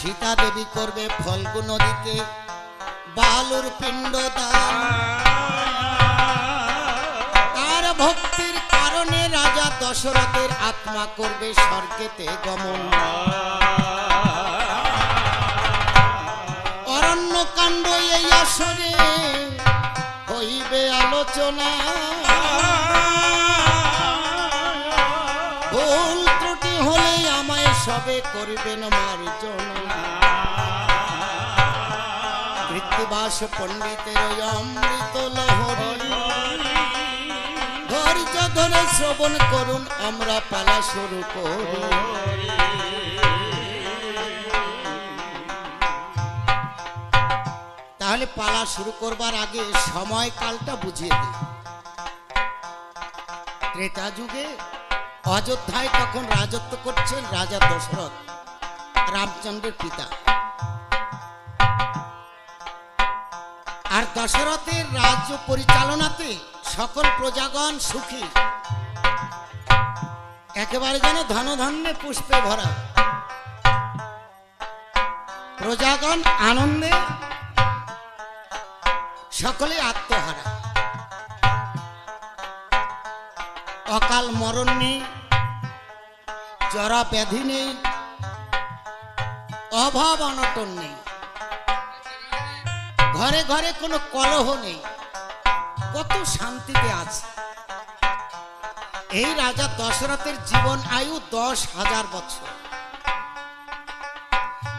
সীতা দেবী করবে ফল্গু নদীতে বালুর পিণ্ড দান। তার ভক্তির কারণে রাজা দশরথের আত্মা করবে স্বর্গেতে গমন। অরণ্য কাণ্ড এই আসরে হইবে আলোচনা। ভুল ত্রুটি হলে আমায় সবে করিবেন মার্জনা। কৃত্তিবাস পণ্ডিতের অমৃত ধৈর্য ধরে শ্রবণ করুন আমরা পালা শুরু করি। তাহলে পালা শুরু করবার আগে সময়কালটা বুঝিয়ে দিই। ত্রেতা যুগে অযোধ্যায় তখন রাজত্ব করছেন রাজা দশরথ, রামচন্দ্রের পিতা। আর দশরথের রাজ্য পরিচালনাতে সকল প্রজাগণ সুখী। একেবারে যেন ধনধান্যে পুষ্পে ভরা। প্রজাগণ আনন্দে সকলে আত্মহারা। অকাল মরণ নেই জরা ব্যাধি নেই, অভাব অনটন নেই। ঘরে ঘরে কোনো কলহ নেই, কত শান্তিতে আছে। এই রাজা দশরথের জীবন আয়ু দশ হাজার বছর।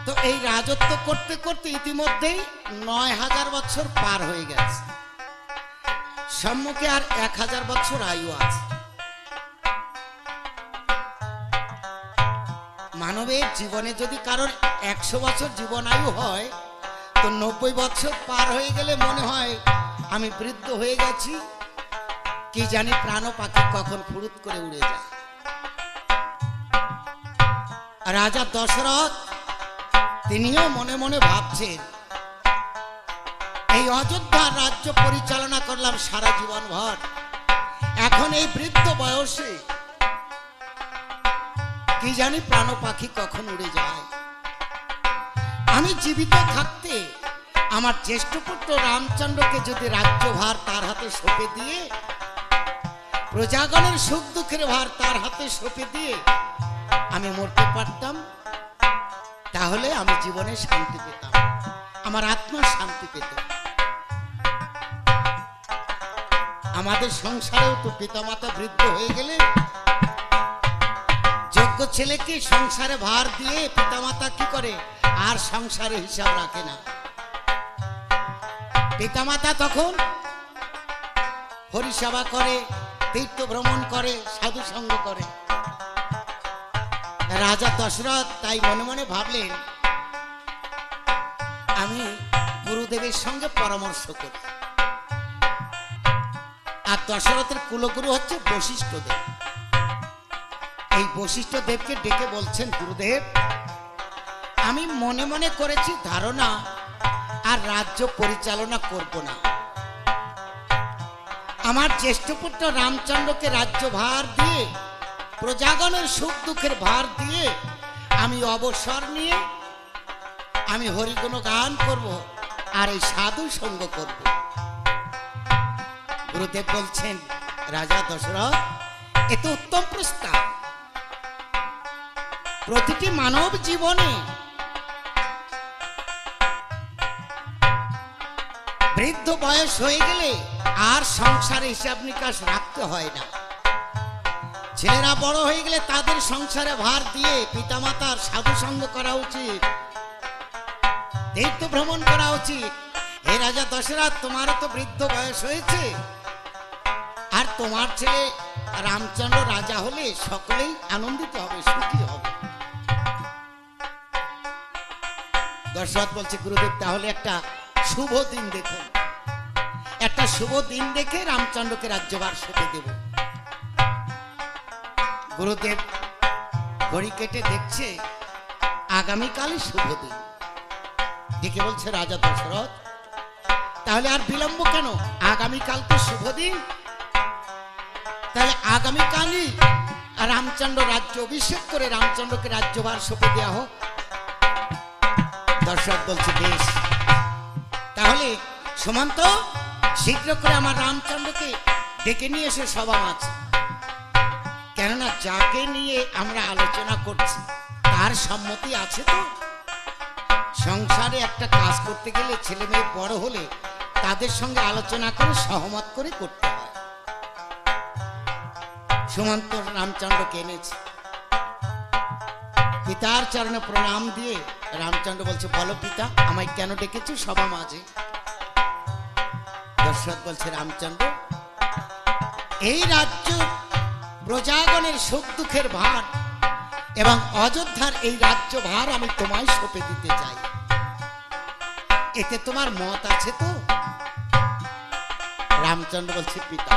তো এই রাজত্ব করতে করতে ইতিমধ্যেই নয় হাজার বছর পার হয়ে গেছে। সম্মুখে আর এক হাজার বছর আয়ু আছে। মানবের জীবনে যদি কারোর একশো বছর জীবন আয়ু হয়, তো নব্বই বছর পার হয়ে গেলে মনে হয় আমি বৃদ্ধ হয়ে গেছি। কি জানি প্রাণ পাখি কখন ফুরুত করে উড়ে যায়। রাজা দশরথ, তিনিও মনে মনে ভাবছেন, এই অযোধ্যার রাজ্য পরিচালনা করলাম সারা জীবন ভর এখন এই বৃদ্ধ বয়সে কি জানি প্রাণ পাখি কখন উড়ে যায়। আমি জীবিত থাকতে আমার জ্যেষ্ঠ পুত্র রামচন্দ্রকে যদি রাজ্যভার তার হাতে সঁপে দিয়ে, প্রজাগণের সুখ দুঃখের ভার তার হাতে সঁপে দিয়ে আমি মরতে পারতাম, তাহলে আমি জীবনে শান্তি পেতাম, আমার আত্মা শান্তি পেত। আমাদের সংসারেও তো পিতামাতা বৃদ্ধ হয়ে গেলে যোগ্য ছেলেকে সংসারে ভার দিয়ে পিতামাতা কি করে? আর সংসারে হিসাব রাখে না। পিতামাতা তখন হরিসেবা করে, তীর্থ ভ্রমণ করে, সাধু সঙ্গ করে। রাজা দশরথ তাই মনে মনে ভাবলেন, আমি গুরুদেবের সঙ্গে পরামর্শ করি। আর দশরথের কুলগুরু হচ্ছে বশিষ্ঠ দেব। এই বশিষ্ঠ দেবকে ডেকে বলছেন, গুরুদেব, আমি মনে মনে করেছি ধারণা আর রাজ্য পরিচালনা করব না। আমার জ্যেষ্ঠ পুত্র রামচন্দ্রকে রাজ্য ভার দিয়ে, প্রজাগণের সুখ দুঃখের ভার দিয়ে আমি অবসর নিয়ে আমি হরিগুণ গান করব আর এই সাধু সঙ্গ করব। গুরুদেব বলছেন, রাজা দশরথ, এ তো উত্তম প্রস্তাব প্রতিটি মানব জীবনে বৃদ্ধ বয়স হয়ে গেলে আর সংসারে হিসাব নিকাশ রাখতে হয় না। ছেলেরা বড় হয়ে গেলে তাদের সংসারে ভার দিয়ে পিতামাতার সাধু সঙ্গ করা উচিত, তীর্থ ভ্রমণ করা উচিত। হে রাজা দশরথ, তোমারও তো বৃদ্ধ বয়স হয়েছে। আর তোমার ছেলে রামচন্দ্র রাজা হলে সকলেই আনন্দিত হবে, সুখী হবে। দশরথ বলছে, গুরুদেব, তাহলে একটা শুভ দিন দেখুন। একটা শুভ দিন দেখে রামচন্দ্রকে রাজ্যভার সঁপে দেব। গুরুদেব ঘড়ি কেটে দেখছে, আগামীকালই শুভ দিন। দেখে বলছে রাজা দশরথ, তাহলে আর বিলম্ব কেন? আগামীকাল তো শুভ দিন। তাহলে আগামীকালই রামচন্দ্র রাজ্য অভিষেক করে রামচন্দ্রকে রাজ্যভার সঁপে দেওয়া হোক। দর্শক বলছে, বেশ। তাহলে সুমন্ত শীঘ্র করে আমার রামচন্দ্রকে ডেকে নিয়ে এসে সভা মাছ কেননা যাকে নিয়ে আমরা আলোচনা করছি, তার সম্মতি আছে তো। সংসারে একটা কাজ করতে গেলে ছেলে মেয়ে বড় হলে তাদের সঙ্গে আলোচনা করে, সহমত করে করতে হয়। সুমন্ত রামচন্দ্রকে এনেছে। পিতার চরণে প্রণাম দিয়ে রামচন্দ্র বলছে, বলো পিতা, আমায় কেন ডেকেছো? সভা মাঝে। দর্শক বলছে, রামচন্দ্র, এই রাজ্য প্রজাগণের সুখ দুঃখের ভার এবং অযোধ্যার এই রাজ্য ভার আমি তোমায় সঁপে দিতে চাই। এতে তোমার মত আছে তো? রামচন্দ্র বলছে, পিতা,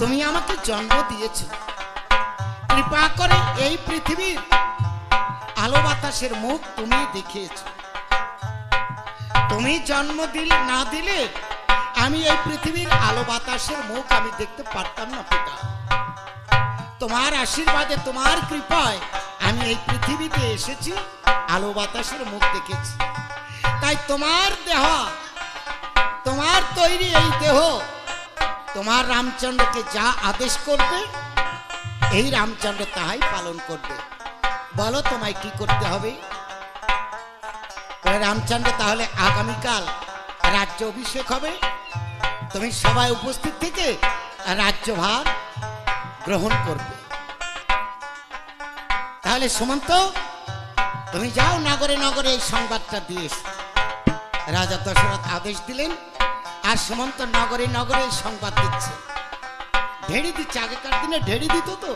তুমি আমাকে জন্ম দিয়েছ। কৃপা করে এই পৃথিবীর আলো বাতাসের মুখ তুমি দেখিয়েছ। তুমি জন্ম দিল, না দিলে আমি এই পৃথিবীর আলো বাতাসের মুখ আমি দেখতে পারতাম না পিতা। তোমার আশীর্বাদে, তোমার কৃপায় আমি এই পৃথিবীতে এসেছি, আলো বাতাসের মুখ দেখেছি। তাই তোমার দেহ, তোমার তৈরি এই দেহ, তোমার রামচন্দ্রকে যা আদেশ করবে এই রামচন্দ্র তাহাই পালন করবে। বলো তোমায় কি করতে হবে? রামচন্দ্র, তাহলে আগামীকাল রাজ্য অভিষেক হবে। তুমি সবাই উপস্থিত থেকে রাজ্যভার গ্রহণ করবে। তাহলে সুমন্ত, তুমি যাও নগরে নগরে এই সংবাদটা দিয়ে রাজা দশরথ আদেশ দিলেন, আর সুমন্ত নগরে নগরে সংবাদ দিচ্ছে। ঢেড়ি দিচ্ছে আগেকার দিনে ঢেড়ি দিত তো।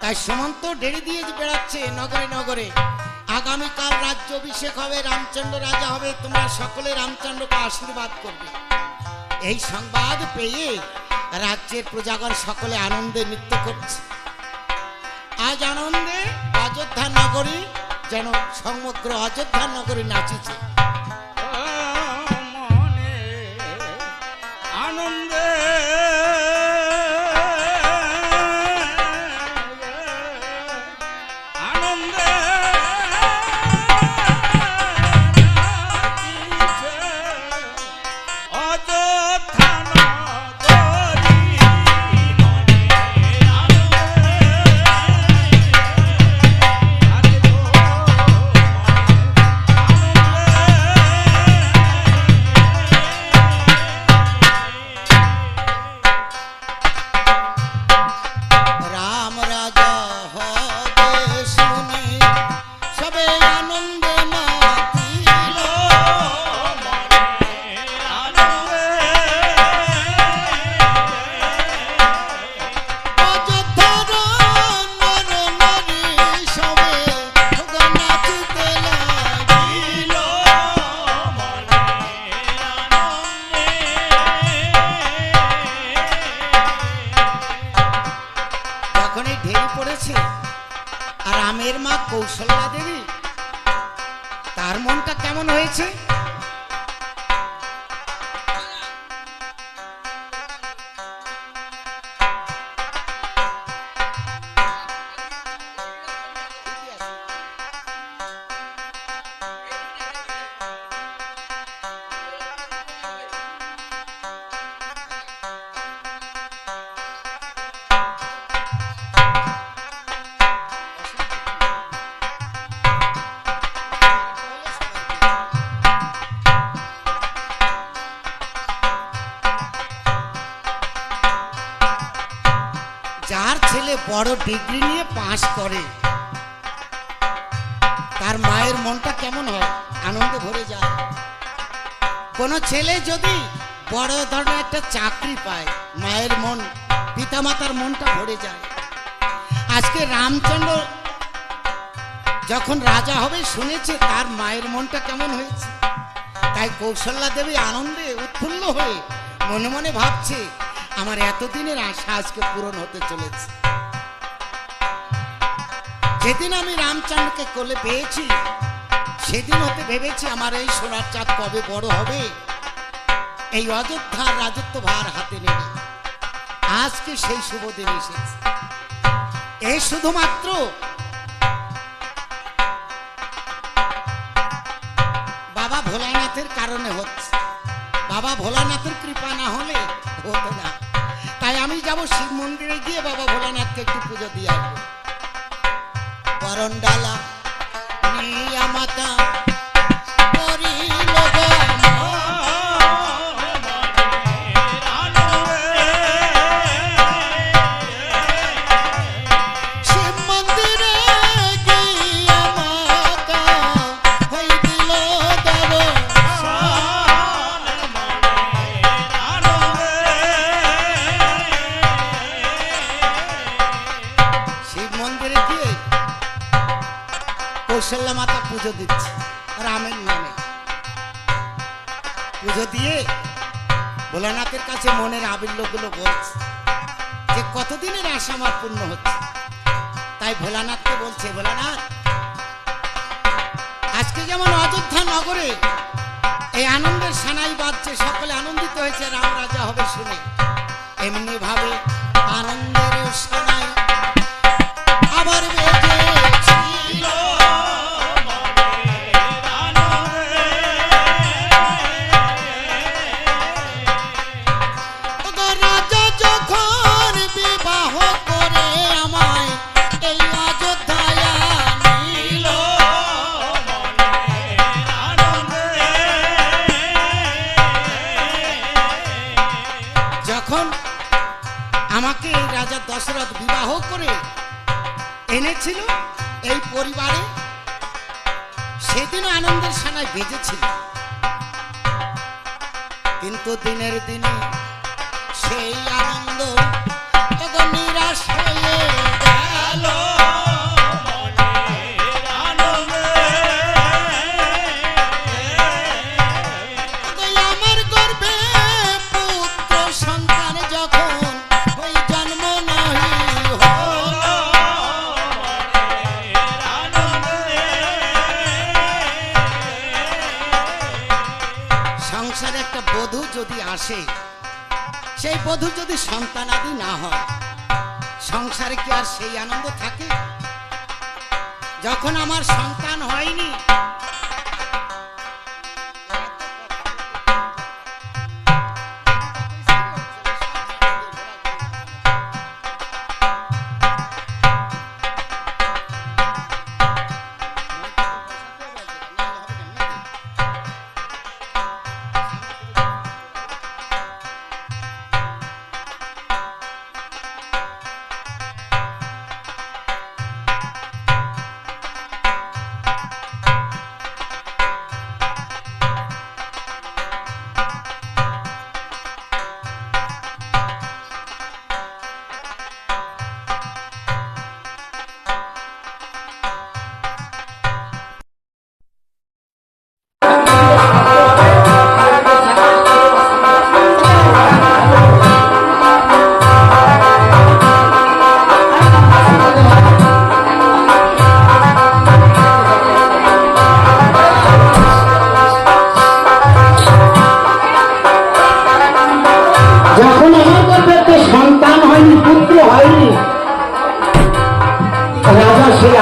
তাই সুমন্ত ঢেড়ি দিয়ে যে বেড়াচ্ছে নগরে নগরে। আগামীকাল রাজ্য অভিষেক হবে, রামচন্দ্র রাজা হবে, তোমরা সকলে রামচন্দ্রকে আশীর্বাদ করবে। এই সংবাদ পেয়ে রাজ্যের প্রজাগণ সকলে আনন্দে নৃত্য করছে। আজ আনন্দে অযোধ্যা নগরী যেন সমগ্র অযোধ্যা নগরী নাচিছে। পড়েছে আর আমের মা কৌশলা দেবী। তার মনটা কেমন হয়েছে? ডিগ্রি নিয়ে পাশ করে। তার মায়ের মনটা কেমন হয়? আনন্দে ভরে যায়। কোনো ছেলে যদি বড় ধরনের একটা চাকরি পায়, মায়ের মন, পিতামাতার মনটা ভরে যায়। আজকে রামচন্দ্র যখন রাজা হবে, শুনেছে তার মায়ের মনটা কেমন হয়েছে। তাই কৌশল্যা দেবী আনন্দে উৎফুল্ল হয়ে মনে মনে ভাবছে, আমার এতদিনের আশা আজকে পূরণ হতে চলেছে। যেদিন আমি রামচন্দ্রকে কোলে পেয়েছি, সেদিন হতে ভেবেছি আমার এই সোনার চাঁদ কবে বড় হবে? এই অযোধ্যার রাজত্ব ভার হাতে নেবে আজকে সেই শুভ দিন এসেছে। এ শুধুমাত্র বাবা ভোলানাথের কারণে হচ্ছে। বাবা ভোলানাথের কৃপা না হলে হতো না। তাই আমি যাব শিব মন্দিরে গিয়ে বাবা ভোলানাথকে একটু পুজো দিয়ে আসব। করণডালা নিয়া মাতা। পুজো দিচ্ছে। রামের নামে। পুজো দিয়ে ভোলানাথের কাছে মনের আবির্লগুলো বলছে যে কতদিনের আশা আমার পূর্ণ হচ্ছে। তাই ভোলানাথকে বলছে, ভোলানাথ, আজকে যেমন অযোধ্যা নগরে এই আনন্দের সানাই বাজছে, সকলে আনন্দিত হয়েছে, রাম রাজা হবে শুনে। এমনি ভাবে পরিবারে সেদিন আনন্দের সানায় বেজেছিল। কিন্তু দিনের দিনে সেই আনন্দ নিরাশ হয়ে গেল। যদি সন্তান আদি না হয়, সংসারে কি আর সেই আনন্দ থাকে? যখন আমার সন্তান হয়নি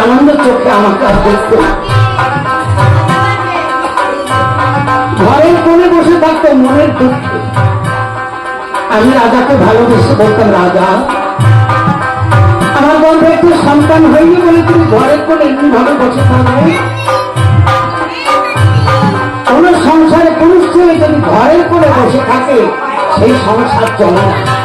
আনন্দ চোখে আমাকে আর দেখতো। ঘরের কোণে বসে থাকতো মনের দুঃখে। আমি রাজাকে ভালোবেসে বলতাম, রাজা, আমার বন্ধু একটু সন্তান হয়নি বলে তুমি ঘরের কোণে এমনি ভাবে বসে থাকবে কোন সংসারে পুরুষ ছেলে যদি ঘরের কোণে বসে থাকে, সেই সংসার চলে না।